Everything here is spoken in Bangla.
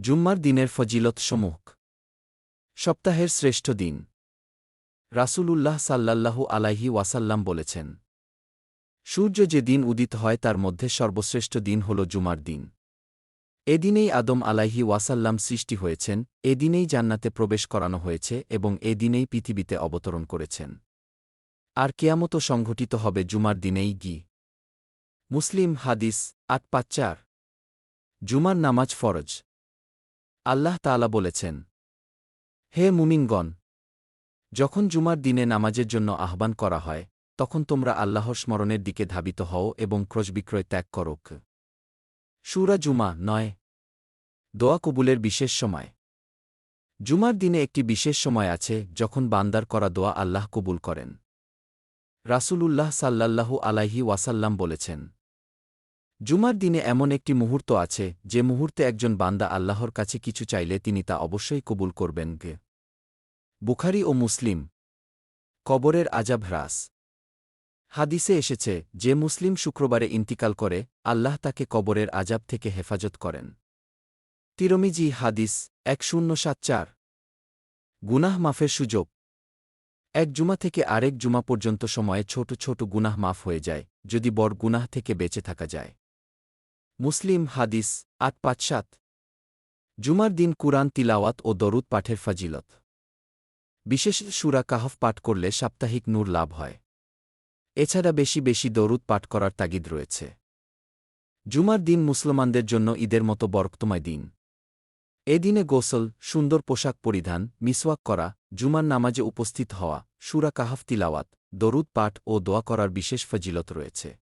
জুম্মার দিনের ফজিলত সমূহ। সপ্তাহের শ্রেষ্ঠ দিন। রাসূলুল্লাহ সাল্লাল্লাহু আলাইহি ওয়াসাল্লাম বলেছেন, সূর্য যে দিন উদিত হয়, তার মধ্যে সর্বশ্রেষ্ঠ দিন হল জুমার দিন। এদিনেই আদম আলাইহি ওয়াসাল্লাম সৃষ্টি হয়েছেন এদিনেই জান্নাতে প্রবেশ করানো হয়েছে এবং এদিনেই পৃথিবীতে অবতরণ করেছেন। আর কেয়ামত সংঘটিত হবে জুমার দিনেই গি। মুসলিম হাদিস আট পাঁচ চার। জুমার নামাজ ফরজ। আল্লাহ তাআলা বলেছেন, হে মুমিনগণ, যখন জুমার দিনে নামাজের জন্য আহ্বান করা হয়, তখন তোমরা আল্লাহর স্মরণের দিকে ধাবিত হও এবং ক্রয়বিক্রয় ত্যাগ করক সুরা জুমা নয়। দোয়া কবুলের বিশেষ সময়। জুমার দিনে একটি বিশেষ সময় আছে যখন বান্দার করা দোয়া আল্লাহ কবুল করেন। রাসূলুল্লাহ সাল্লাল্লাহু আলাইহি ওয়াসাল্লাম বলেছেন জুমার দিনে এমন একটি মুহূর্ত আছে, যে মুহূর্তে একজন বান্দা আল্লাহর কাছে কিছু চাইলে তিনি তা অবশ্যই কবুল করবেন গে। বুখারি ও মুসলিম। কবরের আজাব হ্রাস। হাদিসে এসেছে, যে মুসলিম শুক্রবারে ইন্তিকাল করে, আল্লাহ তাকে কবরের আজাব থেকে হেফাজত করেন। তিরমিজি হাদিস, এক শূন্য সাত চার। গুনাহ মাফের সুযোগ। এক জুমা থেকে আরেক জুমা পর্যন্ত সময়ে ছোট ছোট গুনাহ মাফ হয়ে যায়, যদি বড় গুনাহ থেকে বেঁচে থাকা যায়। মুসলিম হাদিস, আট পাঁচ সাত। জুমার দিন কুরআন তিলাওয়াত ও দরুদ পাঠের ফাজিলত। বিশেষ সুরা কাহফ পাঠ করলে সাপ্তাহিক নূর লাভ হয়। এছাড়া বেশি বেশি দরুদ পাঠ করার তাগিদ রয়েছে। জুমার দিন মুসলমানদের জন্য ঈদের মতো বরক্তময় দিন। এ দিনে গোসল, সুন্দর পোশাক পরিধান, মিসওয়াক করা, জুমার নামাজে উপস্থিত হওয়া, সুরা কাহাফ তিলাওয়াত, দরুদ পাঠ ও দোয়া করার বিশেষ ফজিলত রয়েছে।